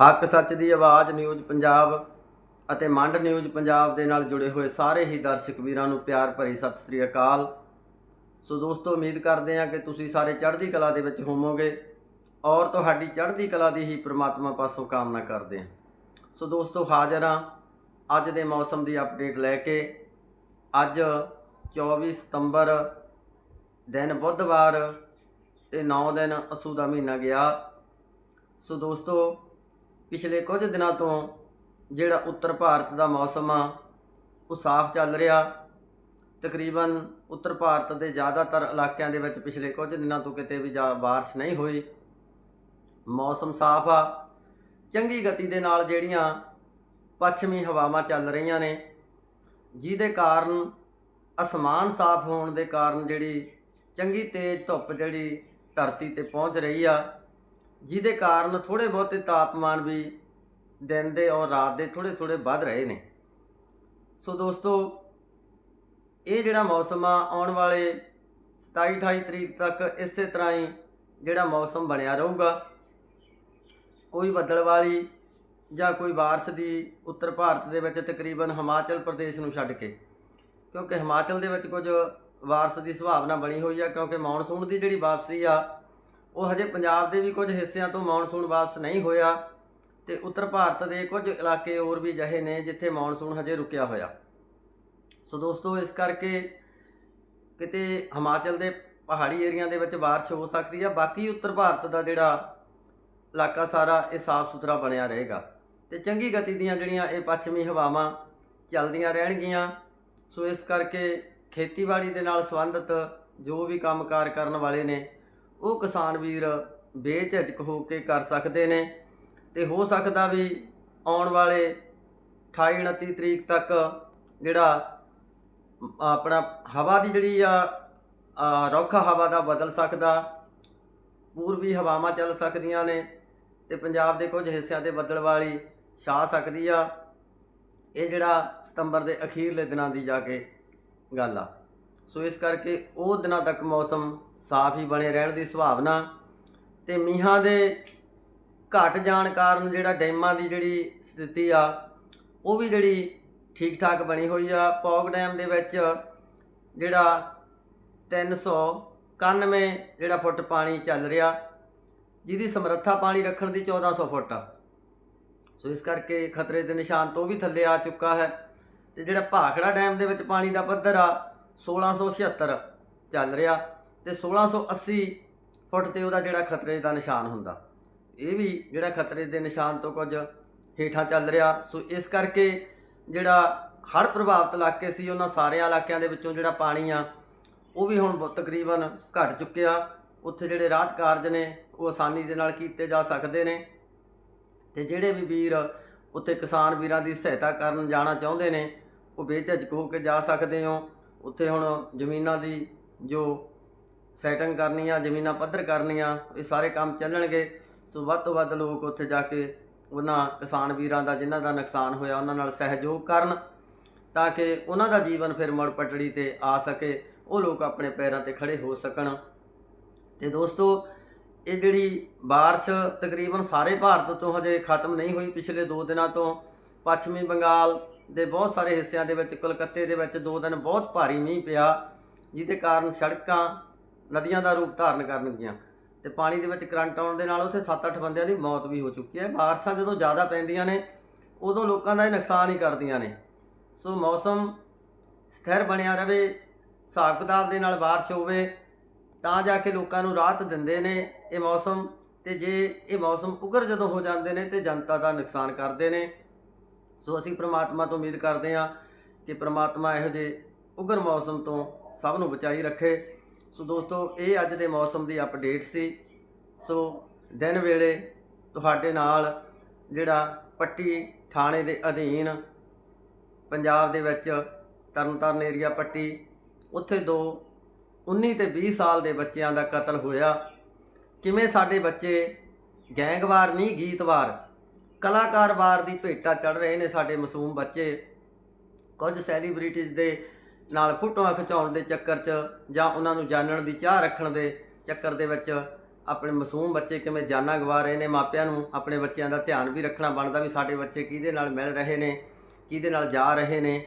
ਹੱਕ ਸੱਚ ਦੀ ਆਵਾਜ਼ ਨਿਊਜ਼ ਪੰਜਾਬ ਅਤੇ ਮੰਡ ਨਿਊਜ਼ ਪੰਜਾਬ ਦੇ ਨਾਲ ਜੁੜੇ ਹੋਏ ਸਾਰੇ ਹੀ ਦਰਸ਼ਕ ਵੀਰਾਂ ਨੂੰ ਪਿਆਰ ਭਰੀ ਸਤਿ ਸ੍ਰੀ ਅਕਾਲ। ਸੋ ਦੋਸਤੋ, ਉਮੀਦ ਕਰਦੇ ਹਾਂ ਕਿ ਤੁਸੀਂ ਸਾਰੇ ਚੜ੍ਹਦੀ ਕਲਾ ਦੇ ਵਿੱਚ ਹੋਵੋਗੇ ਔਰ ਤੁਹਾਡੀ ਚੜ੍ਹਦੀ ਕਲਾ ਦੀ ਹੀ ਪ੍ਰਮਾਤਮਾ ਪਾਸੋਂ ਕਾਮਨਾ ਕਰਦੇ ਹਾਂ। ਸੋ ਦੋਸਤੋ, ਹਾਜ਼ਰ ਹਾਂ ਅੱਜ ਦੇ ਮੌਸਮ ਦੀ ਅਪਡੇਟ ਲੈ ਕੇ। ਅੱਜ 24 ਸਤੰਬਰ, ਦਿਨ ਬੁੱਧਵਾਰ ਤੇ 9 ਦਿਨ ਅਸੂ ਦਾ ਮਹੀਨਾ ਗਿਆ। ਸੋ ਦੋਸਤੋ ਪਿਛਲੇ ਕੁਝ ਦਿਨਾਂ ਤੋਂ ਜਿਹੜਾ ਉੱਤਰ ਭਾਰਤ ਦਾ ਮੌਸਮ ਆ, ਉਹ ਸਾਫ਼ ਚੱਲ ਰਿਹਾ। ਤਕਰੀਬਨ ਉੱਤਰ ਭਾਰਤ ਦੇ ਜ਼ਿਆਦਾਤਰ ਇਲਾਕਿਆਂ ਦੇ ਵਿੱਚ ਪਿਛਲੇ ਕੁਝ ਦਿਨਾਂ ਤੋਂ ਕਿਤੇ ਵੀ ਜਾ ਬਾਰਿਸ਼ ਨਹੀਂ ਹੋਈ। ਮੌਸਮ ਸਾਫ਼ ਆ। ਚੰਗੀ ਗਤੀ ਦੇ ਨਾਲ ਜਿਹੜੀਆਂ ਪੱਛਮੀ ਹਵਾਵਾਂ ਚੱਲ ਰਹੀਆਂ ਨੇ, ਜਿਹਦੇ ਕਾਰਨ ਅਸਮਾਨ ਸਾਫ਼ ਹੋਣ ਦੇ ਕਾਰਨ ਜਿਹੜੀ ਚੰਗੀ ਤੇਜ਼ ਧੁੱਪ ਜਿਹੜੀ ਧਰਤੀ ਤੇ ਪਹੁੰਚ ਰਹੀ ਆ ਜਿਹਦੇ ਕਾਰਨ ਥੋੜੇ ਬਹੁਤੇ ਤਾਪਮਾਨ ਵੀ ਦਿਨ ਦੇ ਔਰ ਰਾਤ ਦੇ ਥੋੜੇ ਥੋੜੇ ਵੱਧ ਰਹੇ ਨੇ। ਸੋ ਦੋਸਤੋ, ਇਹ ਜਿਹੜਾ ਮੌਸਮ ਆ, ਆਉਣ ਵਾਲੇ 27 28 ਤਰੀਕ ਤੱਕ ਇਸੇ ਤਰ੍ਹਾਂ ਹੀ ਜਿਹੜਾ ਮੌਸਮ ਬਣਿਆ ਰਹੂਗਾ। ਕੋਈ ਬੱਦਲ ਵਾਲੀ ਜਾਂ ਕੋਈ ਬਾਰਿਸ਼ ਦੀ ਉੱਤਰ ਭਾਰਤ ਦੇ ਵਿੱਚ ਤਕਰੀਬਨ ਹਿਮਾਚਲ ਪ੍ਰਦੇਸ਼ ਨੂੰ ਛੱਡ ਕੇ, ਕਿਉਂਕਿ ਹਿਮਾਚਲ ਦੇ ਵਿੱਚ ਕੁਝ ਵਾਰਸ਼ ਦੀ ਸੰਭਾਵਨਾ ਬਣੀ ਹੋਈ ਆ, ਕਿਉਂਕਿ ਮੌਨਸੂਨ ਦੀ ਜਿਹੜੀ ਵਾਪਸੀ ਆ ਉਹ ਹਜੇ ਪੰਜਾਬ ਦੇ ਵੀ ਕੁਝ ਹਿੱਸਿਆਂ ਤੋਂ ਮੌਨਸੂਨ ਵਾਪਸ ਨਹੀਂ ਹੋਇਆ ਤੇ ਉੱਤਰ ਭਾਰਤ ਦੇ ਕੁਝ ਇਲਾਕੇ ਹੋਰ ਵੀ ਅਜਿਹੇ ਨੇ ਜਿੱਥੇ ਮੌਨਸੂਨ ਹਜੇ ਰੁਕਿਆ ਹੋਇਆ। ਸੋ ਦੋਸਤੋ, ਇਸ ਕਰਕੇ ਕਿਤੇ ਹਿਮਾਚਲ ਦੇ ਪਹਾੜੀ ਏਰੀਆ ਦੇ ਵਿੱਚ ਬਾਰਿਸ਼ ਹੋ ਸਕਦੀ ਆ। ਬਾਕੀ ਉੱਤਰ ਭਾਰਤ ਦਾ ਜਿਹੜਾ ਇਲਾਕਾ ਸਾਰਾ ਇਹ ਸਾਫ਼ ਸੁਥਰਾ ਬਣਿਆ ਰਹੇਗਾ। ਤੇ ਚੰਗੀ ਗਤੀ ਦੀਆਂ ਜਿਹੜੀਆਂ ਇਹ ਪੱਛਮੀ ਹਵਾਵਾਂ ਚੱਲਦੀਆਂ ਰਹਿਣਗੀਆਂ। ਸੋ ਇਸ ਕਰਕੇ ਖੇਤੀਬਾੜੀ ਦੇ ਨਾਲ ਸੰਬੰਧਿਤ ਜੋ ਵੀ ਕੰਮਕਾਰ ਕਰਨ ਵਾਲੇ ਨੇ ਉਹ ਕਿਸਾਨ ਵੀਰ ਬੇਝਿਜਕ ਹੋ ਕੇ ਕਰ ਸਕਦੇ ਨੇ ਤੇ ਹੋ ਸਕਦਾ ਵੀ ਆਉਣ ਵਾਲੇ 28 29 ਤਰੀਕ ਤੱਕ ਜਿਹੜਾ ਆਪਣਾ ਹਵਾ ਦੀ ਜਿਹੜੀ ਆ ਰੌਖਾ ਹਵਾ ਦਾ ਬਦਲ ਸਕਦਾ, ਪੂਰਬੀ ਹਵਾਵਾਂ ਚੱਲ ਸਕਦੀਆਂ ਨੇ ਤੇ ਪੰਜਾਬ ਦੇ ਕੁਝ ਹਿੱਸਿਆਂ ਤੇ ਬੱਦਲ ਵਾਲੀ ਛਾ ਸਕਦੀ ਆ। ਇਹ ਜਿਹੜਾ ਸਤੰਬਰ ਦੇ ਅਖੀਰਲੇ ਦਿਨਾਂ ਦੀ ਜਾ ਕੇ ਗੱਲ ਆ। ਸੋ ਇਸ ਕਰਕੇ ਉਹ ਦਿਨਾਂ ਤੱਕ ਮੌਸਮ ਸਾਫ਼ ਹੀ ਬਣੇ ਰਹਿਣ ਦੀ ਸੁਭਾਵਨਾ ਤੇ ਮੀਂਹਾਂ ਦੇ ਘਟ ਜਾਣ ਕਾਰਨ ਜਿਹੜਾ ਡੈਮਾਂ ਦੀ ਜਿਹੜੀ ਸਥਿਤੀ ਆ, ਉਹ ਵੀ ਜਿਹੜੀ ਠੀਕ ਠਾਕ ਬਣੀ ਹੋਈ ਆ। ਪੌਗ ਡੈਮ ਦੇ ਵਿੱਚ ਜਿਹੜਾ 391 ਜਿਹੜਾ ਫੁੱਟ ਪਾਣੀ ਚੱਲ ਰਿਹਾ, ਜਿਹਦੀ ਸਮਰੱਥਾ ਪਾਣੀ ਰੱਖਣ ਦੀ 1400 ਫੁੱਟ ਆ। ਸੋ ਇਸ ਕਰਕੇ ਖਤਰੇ ਦੇ ਨਿਸ਼ਾਨ ਤੋਂ ਵੀ ਥੱਲੇ ਆ ਚੁੱਕਾ ਹੈ ਤੇ ਜਿਹੜਾ ਭਾਖੜਾ ਡੈਮ ਦੇ ਵਿੱਚ ਪਾਣੀ ਦਾ ਪੱਧਰ ਆ 1676 ਚੱਲ ਰਿਹਾ। ਤੇ 1680 ਫੁੱਟ ਤੇ ਉਹਦਾ ਜਿਹੜਾ ਖਤਰੇ ਦਾ ਨਿਸ਼ਾਨ ਹੁੰਦਾ। ਇਹ ਵੀ ਜਿਹੜਾ ਖਤਰੇ ਦੇ ਨਿਸ਼ਾਨ ਤੋਂ ਕੁਝ ਹੇਠਾਂ ਚੱਲ ਰਿਹਾ। ਸੋ ਇਸ ਕਰਕੇ ਜਿਹੜਾ ਹੜ੍ਹ ਪ੍ਰਭਾਵਿਤ ਇਲਾਕੇ ਸੀ, ਉਹਨਾਂ ਸਾਰਿਆਂ ਇਲਾਕਿਆਂ ਦੇ ਵਿੱਚੋਂ ਜਿਹੜਾ ਪਾਣੀ ਆ, ਉਹ ਵੀ ਹੁਣ ਬਹੁਤ ਤਕਰੀਬਨ ਘਟ ਚੁੱਕਿਆ। ਉੱਥੇ ਜਿਹੜੇ ਰਾਹਤ ਕਾਰਜ ਨੇ, ਉਹ ਆਸਾਨੀ ਦੇ ਨਾਲ ਕੀਤੇ ਜਾ ਸਕਦੇ ਨੇ। ਤੇ ਜਿਹੜੇ ਵੀ ਵੀਰ ਉੱਥੇ ਕਿਸਾਨ ਵੀਰਾਂ ਦੀ ਸਹਾਇਤਾ ਕਰਨ ਜਾਣਾ ਚਾਹੁੰਦੇ ਨੇ, ਉਹ ਬੇਝਿਜਕ ਹੋ ਕੇ ਜਾ ਸਕਦੇ ਹੋ। ਉੱਥੇ ਹੁਣ ਜ਼ਮੀਨਾਂ ਦੀ ਜੋ ਸੈਟਿੰਗ ਕਰਨੀ ਆ ਜ਼ਮੀਨਾਂ ਪੱਧਰ ਕਰਨੀਆਂ ਇਹ ਸਾਰੇ ਕੰਮ ਚੱਲਣਗੇ ਸੋ ਵੱਧ ਤੋਂ ਵੱਧ ਲੋਕ ਉੱਥੇ ਜਾ ਕੇ ਉਹਨਾਂ ਕਿਸਾਨ ਵੀਰਾਂ ਦਾ ਜਿਨ੍ਹਾਂ ਦਾ ਨੁਕਸਾਨ ਹੋਇਆ ਉਹਨਾਂ ਨਾਲ ਸਹਿਯੋਗ ਕਰਨ ਤਾਂ ਕਿ ਉਹਨਾਂ ਦਾ ਜੀਵਨ ਫਿਰ ਮੁੜ ਪਟੜੀ ਤੇ ਆ ਸਕੇ ਉਹ ਲੋਕ ਆਪਣੇ ਪੈਰਾਂ ਤੇ ਖੜੇ ਹੋ ਸਕਣ ਤੇ ਦੋਸਤੋ ਇਹ ਜਿਹੜੀ بارش ਤਕਰੀਬਨ ਸਾਰੇ ਭਾਰਤ ਤੋਂ ਹਜੇ ਖਤਮ ਨਹੀਂ ਹੋਈ ਪਿਛਲੇ 2 ਦਿਨਾਂ ਤੋਂ ਪੱਛਮੀ ਬੰਗਾਲ ਦੇ ਬਹੁਤ ਸਾਰੇ ਹਿੱਸਿਆਂ ਦੇ ਵਿੱਚ ਕਲਕੱਤੇ ਦੇ ਵਿੱਚ 2 ਦਿਨ ਬਹੁਤ ਭਾਰੀ ਮੀਂਹ ਪਿਆ ਜਿਹਦੇ ਕਾਰਨ ਸੜਕਾਂ ਨਦੀਆਂ ਦਾ ਰੂਪ ਧਾਰਨ ਕਰਨਗੀਆਂ। ਤੇ ਪਾਣੀ ਦੇ ਵਿੱਚ ਕਰੰਟ ਆਉਣ ਦੇ ਨਾਲ ਉੱਥੇ 7-8 ਬੰਦਿਆਂ ਦੀ ਮੌਤ ਵੀ ਹੋ ਚੁੱਕੀ ਹੈ। ਬਾਰਿਸ਼ਾਂ ਜਦੋਂ ਜ਼ਿਆਦਾ ਪੈਂਦੀਆਂ ਨੇ, ਉਦੋਂ ਲੋਕਾਂ ਦਾ ਇਹ ਨੁਕਸਾਨ ਹੀ ਕਰਦੀਆਂ ਨੇ। ਸੋ ਮੌਸਮ ਸਥਿਰ ਬਣਿਆ ਰਵੇ, ਹਿਸਾਬ ਕਿਤਾਬ ਦੇ ਨਾਲ ਬਾਰਿਸ਼ ਹੋਵੇ, ਤਾਂ ਜਾ ਕੇ ਲੋਕਾਂ ਨੂੰ ਰਾਹਤ ਦਿੰਦੇ ਨੇ ਇਹ ਮੌਸਮ। ਤੇ ਜੇ ਇਹ ਮੌਸਮ ਉਗਰ ਜਦੋਂ ਹੋ ਜਾਂਦੇ ਨੇ, ਤੇ ਜਨਤਾ ਦਾ ਨੁਕਸਾਨ ਕਰਦੇ ਨੇ। ਸੋ ਅਸੀਂ ਪ੍ਰਮਾਤਮਾ ਤੋਂ ਉਮੀਦ ਕਰਦੇ ਹਾਂ ਕਿ ਪ੍ਰਮਾਤਮਾ ਇਹੋ ਜਿਹੇ ਉਗਰ ਮੌਸਮ ਤੋਂ ਸਭ ਨੂੰ ਬਚਾਈ ਰੱਖੇ। ਸੋ ਦੋਸਤੋ, ਇਹ ਅੱਜ ਦੇ ਮੌਸਮ ਦੀ ਅਪਡੇਟ ਸੀ। ਸੋ ਦਿਨ ਵੇਲੇ ਤੁਹਾਡੇ ਨਾਲ ਜਿਹੜਾ ਪੱਟੀ ਥਾਣੇ ਦੇ ਅਧੀਨ ਪੰਜਾਬ ਦੇ ਵਿੱਚ ਤਰਨਤਾਰਨ ਏਰੀਆ ਪੱਟੀ, ਉੱਥੇ ਦੋ 19 ਤੇ 20 ਸਾਲ ਦੇ ਬੱਚਿਆਂ ਦਾ ਕਤਲ ਹੋਇਆ। ਕਿਵੇਂ ਸਾਡੇ ਬੱਚੇ ਗੈਂਗਵਾਰ ਨਹੀਂ ਗੀਤਵਾਰ ਕਲਾਕਾਰਵਾਰ ਦੀ ਭੇਟਾ ਚੜ ਰਹੇ ਨੇ ਸਾਡੇ ਮਾਸੂਮ ਬੱਚੇ? ਕੁਝ ਸੈਲੀਬ੍ਰਿਟੀਜ਼ ਦੇ ਨਾਲ ਫੋਟੋਆਂ ਖਿਚਾਉਣ ਦੇ ਚੱਕਰ 'ਚ ਜਾਂ ਉਹਨਾਂ ਨੂੰ ਜਾਣਨ ਦੀ ਚਾਹ ਰੱਖਣ ਦੇ ਚੱਕਰ ਦੇ ਵਿੱਚ ਆਪਣੇ ਮਾਸੂਮ ਬੱਚੇ ਕਿਵੇਂ ਜਾਨਾਂ ਗਵਾ ਰਹੇ ਨੇ, ਮਾਪਿਆਂ ਨੂੰ ਆਪਣੇ ਬੱਚਿਆਂ ਦਾ ਧਿਆਨ ਵੀ ਰੱਖਣਾ ਬਣਦਾ ਵੀ ਸਾਡੇ ਬੱਚੇ ਕਿਹਦੇ ਨਾਲ ਮਿਲ ਰਹੇ ਨੇ, ਕਿਹਦੇ ਨਾਲ ਜਾ ਰਹੇ ਨੇ।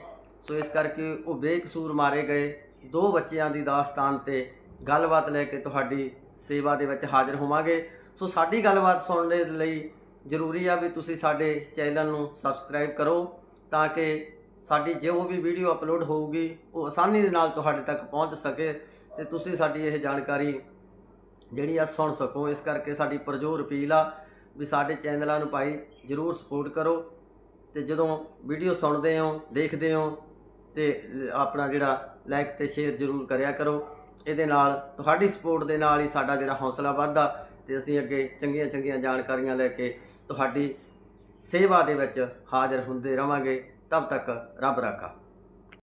ਸੋ ਇਸ ਕਰਕੇ ਉਹ ਬੇਕਸੂਰ ਮਾਰੇ ਗਏ ਦੋ ਬੱਚਿਆਂ ਦੀ ਦਾਸਤਾਨ ਤੇ ਗੱਲਬਾਤ ਲੈ ਕੇ ਤੁਹਾਡੀ ਸੇਵਾ ਦੇ ਵਿੱਚ ਹਾਜ਼ਰ ਹੋਵਾਂਗੇ। ਸੋ ਸਾਡੀ ਗੱਲਬਾਤ ਸੁਣਨ ਦੇ ਲਈ ਜ਼ਰੂਰੀ ਆ ਵੀ ਤੁਸੀਂ ਸਾਡੇ ਚੈਨਲ ਨੂੰ ਸਬਸਕ੍ਰਾਈਬ ਕਰੋ ਤਾਂ ਕਿ ਸਾਡੀ ਜੋ ਵੀ ਵੀਡੀਓ ਅਪਲੋਡ ਹੋਊਗੀ, ਉਹ ਆਸਾਨੀ ਦੇ ਨਾਲ ਤੁਹਾਡੇ ਤੱਕ ਪਹੁੰਚ ਸਕੇ ਤੇ ਤੁਸੀਂ ਸਾਡੀ ਇਹ ਜਾਣਕਾਰੀ ਜਿਹੜੀ ਆ ਸੁਣ ਸਕੋ। ਇਸ ਕਰਕੇ ਸਾਡੀ ਪਰਜ਼ੋਰ ਅਪੀਲ ਆ ਵੀ ਸਾਡੇ ਚੈਨਲਾਂ ਨੂੰ ਭਾਈ ਜਰੂਰ ਸਪੋਰਟ ਕਰੋ ਤੇ ਜਦੋਂ ਵੀਡੀਓ ਸੁਣਦੇ ਹੋ, ਦੇਖਦੇ ਹੋ ਤੇ ਆਪਣਾ ਜਿਹੜਾ ਲਾਈਕ ਤੇ ਸ਼ੇਅਰ ਜਰੂਰ ਕਰਿਆ ਕਰੋ। ਇਹਦੇ ਨਾਲ ਤੁਹਾਡੀ ਸਪੋਰਟ ਦੇ ਨਾਲ ਹੀ ਸਾਡਾ ਜਿਹੜਾ ਹੌਸਲਾ ਵੱਧਦਾ ਤੇ ਅਸੀਂ ਅੱਗੇ ਚੰਗੀਆਂ ਚੰਗੀਆਂ ਜਾਣਕਾਰੀਆਂ ਲੈ ਕੇ ਤੁਹਾਡੀ ਸੇਵਾ ਦੇ ਵਿੱਚ ਹਾਜ਼ਰ ਹੁੰਦੇ ਰਵਾਂਗੇ। ਤਬ ਤੱਕ ਰੱਬ ਰਾਖਾ।